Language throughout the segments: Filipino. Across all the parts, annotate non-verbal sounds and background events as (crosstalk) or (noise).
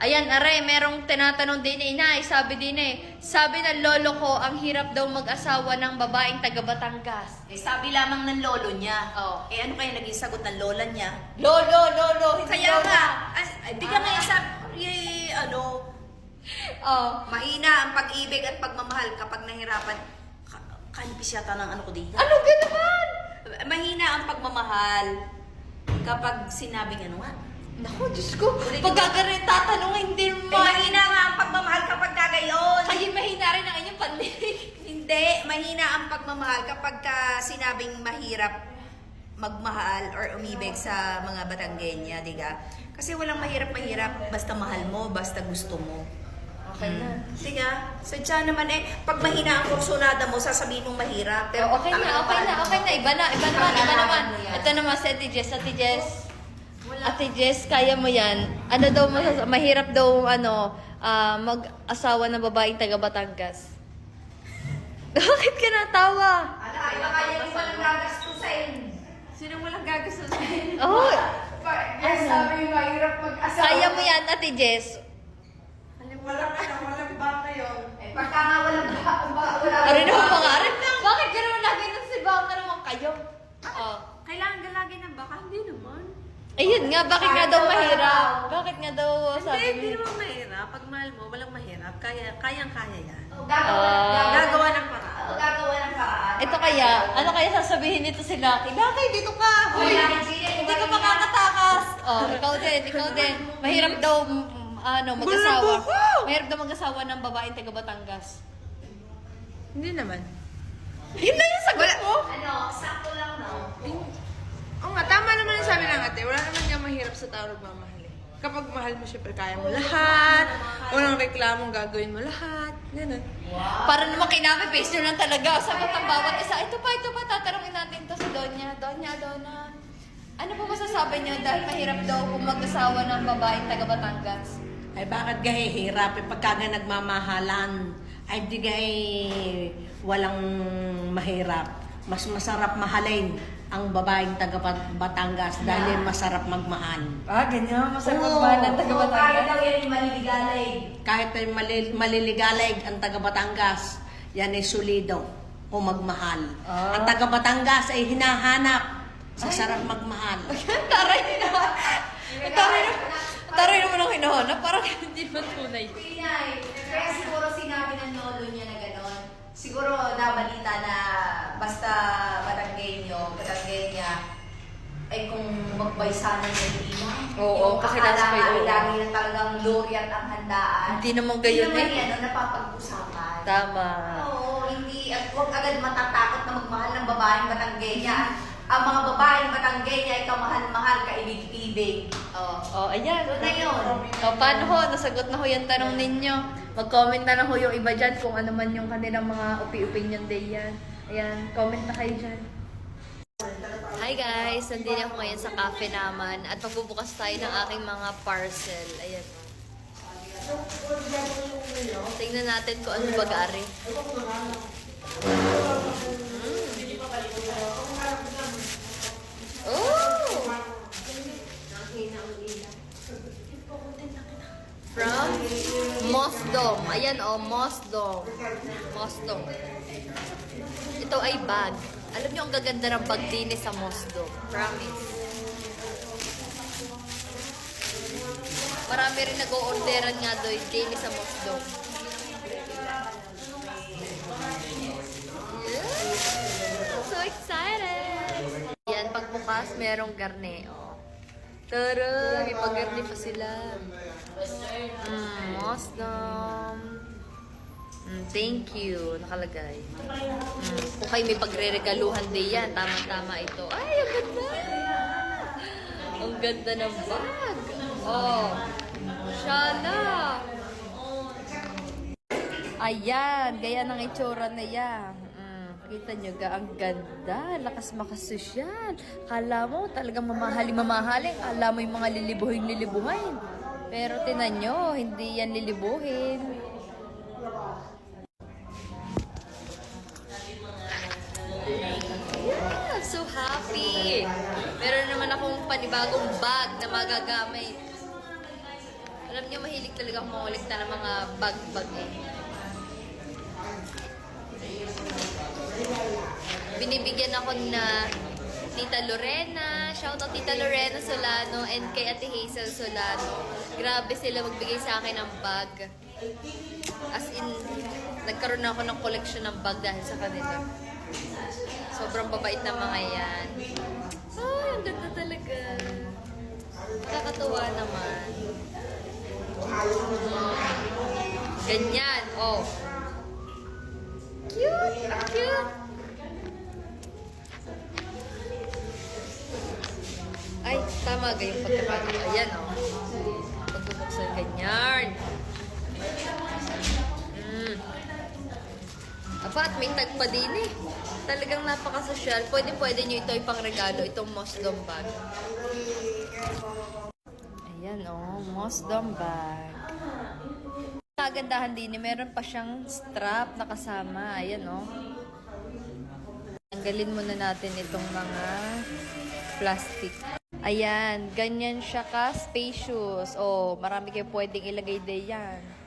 Ayan, are, merong tinatanong din eh, inay, sabi din eh, sabi ng lolo ko, ang hirap daw mag-asawa ng babaeng taga Batangas. Eh, sabi lamang ng lolo niya. Oh. Eh, ano kaya naging sagot ng lola niya? Lolo, lolo, hindi Kaya lola. nga, as, ay, bigyan nga sabi, eh, ano, Oh. mahina ang pag-ibig at pagmamahal kapag nahirapan. Ka kanipis yata ng ano ko dito. Ano ganaman? Mahina ang pagmamahal kapag sinabing ano nga. Naku, Diyos ko, pag gagarin tatanungin, hindi Eh, mo. mahina nga ang pagmamahal kapag kagayon. Kaya mahina rin ang inyong pandinig. (laughs) Hindi, mahina ang pagmamahal kapag ka sinabing mahirap magmahal or umibig sa mga Batanggenya, di ka? Kasi walang mahirap-mahirap, basta mahal mo, basta gusto mo. Okay na. Di ka? Sadya naman eh, pag mahina ang kursunada mo, sasabihin mong mahirap. Pero okay na, okay na, mahal mo. okay na. Iba na, iba naman, iba naman. Ito naman si Ate Jess, Ate Jess. Ate Jess, kaya mo yan. Ano daw, masas- mahirap daw, ano, ah, mag-asawa ng babaeng taga Batangas. (laughs) Bakit ka natawa? Ano, ay baka yan yung walang gagastusin. Sino walang gagastusin? Oh, (laughs) Ay, sabi yung mahirap mag-asawa. kaya mo yan, Ate Jess. Walang ano, walang baka yun. Eh, pagka nga walang ba, ba, wala Arin naman pangarap. Bakit ka naman lagi nang si Baka naman kayo? Oh. Kailangan galagin ng baka? Hindi naman. Ayun nga, bakit nga daw mahirap? Bakit nga daw Hindi, sabi hindi mo? naman mahirap. Pag mahal mo, walang mahirap. Kaya, kayang-kaya yan. Gagawa, Ah. gagawa, ng paraan. gagawa ng paraan. Ito kaya, ano kaya sasabihin nito si Lucky? Lucky, dito ka! Uy, hindi ka makakatakas! Oh, ikaw din, ikaw din. Mahirap daw, mm, ano, mag-asawa. Mahirap daw mag-asawa ng babaeng taga Batangas. Hindi naman. Yun na yung sagot mo? Ano, sakto lang no? Oo nga, tama naman yung sabi ng ate. Wala mahirap sa tao nagmamahal eh. Kapag mahal mo, syempre kaya mo lahat. Walang reklamong gagawin mo lahat. Ganun. Para naman kinapi-paste nyo lang talaga. Sagot ang bawat isa. Ito pa, ito pa, tatanungin natin to si Donya. Donya, Donna. Ano po masasabi niyo dahil mahirap daw kung mag-asawa ng babaeng taga Batangas? Ay bakit gahihirap eh, pagka nga nagmamahalan ay di gay walang mahirap. Mas masarap mahalin ang babaeng taga Bat- Batangas dahil masarap magmahal. Ah, ganyan. Masarap Oo. magmahal ng taga Oo, kahit Batangas. daw yan yung maliligalay. Kahit ay mali- maliligalig ang taga Batangas, yan ay solido o magmahal. Ah. Ang taga Batangas ay hinahanap sa sarap magmahal. (laughs) taray na. Taray na. Taray naman ang hinahanap. Parang (laughs) hindi naman tunay. Pinay, kaya siguro sinabi ng lolo niya na gano'n. Siguro nabalita na basta Batanggenyo, Batanggenya, ay kung magbaysanan niya hindi na. Oo, yung kasi nasa kayo. lagi na talagang glory at ang handaan. Hindi naman gayon Hindi naman eh. yan ang napapag-usapan. Tama. Oo, hindi. At huwag agad matatakot na magmahal ng babaeng Batanggenya. Ang mga babaeng Batanggenya ay kamahal-mahal, kaibig-ibig. Oo. Oh, ayan. Doon na yun. O, paano ho? Nasagot na ho yung tanong ninyo. Mag-comment na lang ho yung iba dyan kung ano man yung kanilang mga opi-opinion day yan. Ayan, comment na kayo dyan. Hi guys! Nandito ako ngayon sa cafe naman at magbubukas tayo ng aking mga parcel. Ayan. Tingnan natin kung ano bagari. Oh! From Mosdom. Ayan oh, Mosdom. Mosdom. Ito ay bag. Alam niyo ang gaganda ng bag din sa Mosdom. Promise. Marami rin nag-o-orderan nga doon din sa Mosdom. Yeah! So excited! Yan, pagbukas, merong garne. Tara, may pag-garne pa sila. Mm, Mosdom. Mm, thank you. Nakalagay. Mm, kung kayo may pagre-regaluhan din yan, tama-tama ito. Ay, ang ganda! Ang ganda ng bag. Oh. Shana. Ayan, gaya ng itsura na yan. Kita nyo ga, ang ganda. Lakas makasosyal. Kala mo talagang mamahaling mamahaling. Kala mo yung mga lilibuhin lilibuhin. Pero tinan nyo, hindi yan lilibuhin. Yeah, so happy. Meron naman akong panibagong bag na magagamit. Alam niyo, mahilig talaga akong mangolekta ng mga bag-bag eh. Binibigyan ako na Tita Lorena, shout out Tita Lorena Solano and kay Ate Hazel Solano. Grabe sila magbigay sa akin ng bag. As in, nagkaroon ako ng collection ng bag dahil sa kanila. Sobrang babait na mga yan. Ay, ang ganda talaga. Nakakatuwa naman. Ganyan, oh. May tag pa din eh. Talagang napakasosyal. Pwede pwede nyo ito ipang regalo, itong Mosdom bag. Ayan oh, Mosdom bag. Kagandahan din eh, meron pa siyang strap na kasama. Ayan oh. Tanggalin muna natin itong mga plastic. Ayan, ganyan siya ka spacious. Oh, marami kayo pwedeng ilagay din yan.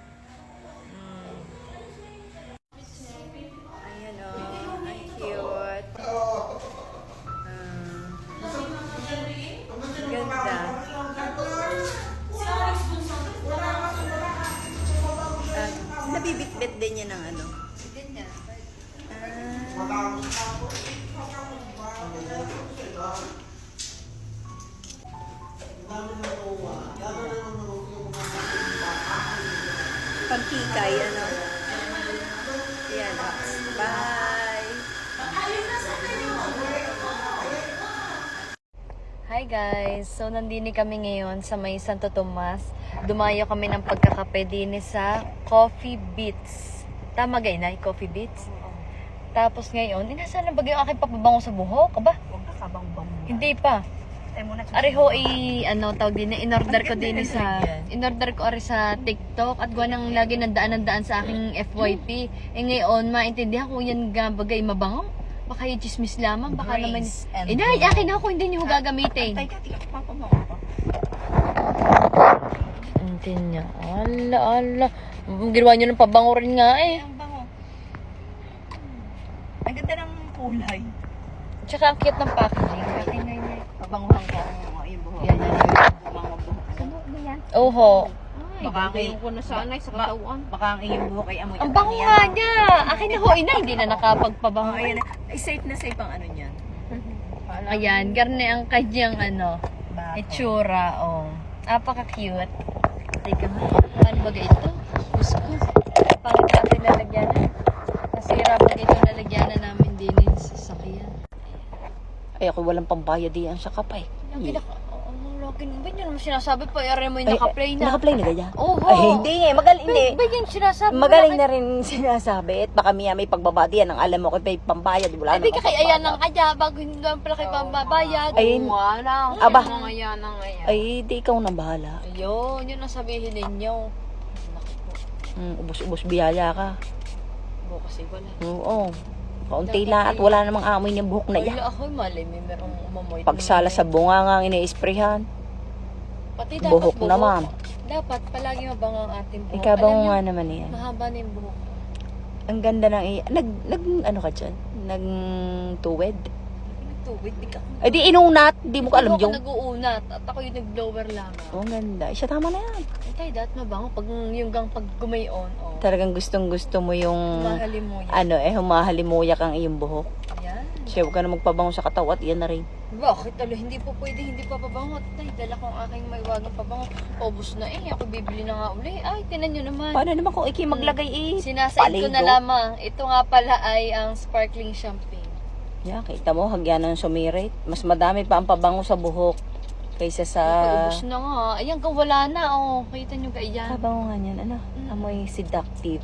Pagkikay, ano. Yan, ah. Bye! Hi guys! So, nandini kami ngayon sa may Santo Tomas. Dumayo kami ng pagkakape din sa Coffee Beats. Tama gay na, Coffee Beats? Tapos ngayon, inasa na ba yung aking papabango sa buhok? Aba, Huwag ka kabang bang. hindi pa. Tayo muna. Areho i ano tawag din in-order ko din sa in-order ko ari sa TikTok at gawa nang lagi nandaan nandaan sa aking FYP. Eh ngayon maintindihan ko yan ga bagay mabango. Baka yung chismis lamang, baka naman Eh nay, akin ako hindi niyo gagamitin. Tay ka, tika, papabango pa. Hindi niya. Ala, ala. Ginawa niyo ng pabango rin nga eh. Ang bango. Ang ganda ng kulay. Tsaka ang cute ng packaging. Pabanguhan ko ang yung buhok. Yan, yan, Mga buhok. Oho. Baka ang iyong ko na sanay sa katawan. Baka ang iyong buhok ay amoy. Ang bango nga niya. Akin na ho, ina. Hindi na nakapagpabango. Oh, ayan. Ay, safe na safe ang ano niyan. Ayan, garne ang kanyang ano, Bako. itsura, oh. Napaka-cute. Teka nga, paano ba ito? Diyos ko, pangit natin lalagyan. Nasira pa ito lalagyan na namin din yung sasakyan. Ay, ako walang pambayad diyan sa kapay. Yung pinaka, oh, anong login? Ba yun naman sinasabi pa, yari mo yung naka-play na. Naka-play na gaya? Oo. Ay, hindi eh. Magaling, hindi. Ba, ba yun sinasabi? Magaling na rin (laughs) sinasabi. At baka miya may pagbaba diyan. Ang alam mo ko may pambayad. Wala Ay, namang kay ayan ng pambayad. kaya, bago hindi naman pala kayo pambabayad. Ay, Wala. Aba. Mga yan ang ngayon. ay, di ikaw nang bahala. Ayun, yun ang sabihin ninyo. Hmm, ubos-ubos biyaya ka. Bukas ay wala. Oo. Kaunti lang at wala namang amoy ng buhok na yan. Wala ako, mali, may merong umamoy. Pagsala sa bunga nga ang iniisprehan. Pati dapat buhok naman. Dapat palagi mabango ang ating buhok. Ikaw ba Alam nga naman yan? Mahaba na yung buhok. Ang ganda ng nag nag ano ka diyan? Nag tuwid. Nagtuwid, di ka. Ay di inunat, di mo ko alam Hindi yung. ako nag-uunat at ako yung nag-blower lang. Oh, ang ganda. Isa tama na yan. Tay, dat mabango pag yung gang pag gumayon, oh. Talagang gustong gusto mo yung mo yan. ano eh humahalimuyak ang iyong buhok. Yan. Siya huwag ka na magpabango sa katawan at yan na rin. Bakit talo? Hindi po pwede, hindi pa pabango. Tay, dala ko ang aking maiwagang pabango. Paubos na eh. Ako bibili na nga uli. Ay, tinan nyo naman. Paano naman kung iki maglagay eh? Sinasaid ko na Paligo. lamang. Ito nga pala ay ang sparkling champagne. Yeah, kita mo, hagyan ng sumirit. Mas madami pa ang pabango sa buhok kaysa sa... Paubos na nga. Ayan, wala na. Oh, kita nyo ba yan? Kabango nga niyan, ano? Amoy seductive.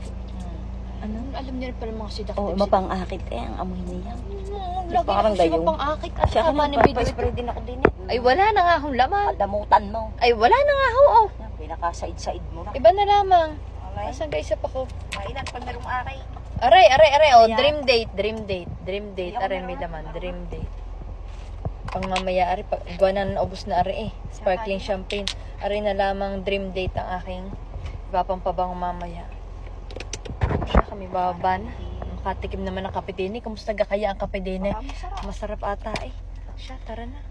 Ano? Alam niyo rin pala mga sidak. Oh, mapang-akit eh, ang amoy niya. Lagi Parang ako siya gayong. pang-akit at Siya ka na, ng video. spray din ako din eh. Ay, wala na nga akong laman. Damutan mo. Ay, wala na nga ako. Oh. Yan, Pinaka-side-side mo na. Iba na lamang. Okay. Asan guys pa ko? Kailan pag merong akay? Aray, aray, aray. Oh, Ayan. dream date, dream date, dream date. Ayaw Aray, may laman. Dream date. Pang mamaya, ari, pag guwanan na ubos na ari eh. Sparkling champagne. Ari na lamang dream date ang aking ipapampabang mamaya. Siya kami bababa na. Makatikim naman ng kape din eh. Kamusta ga kaya ang kape din eh? Masarap ata eh. Siya, tara na.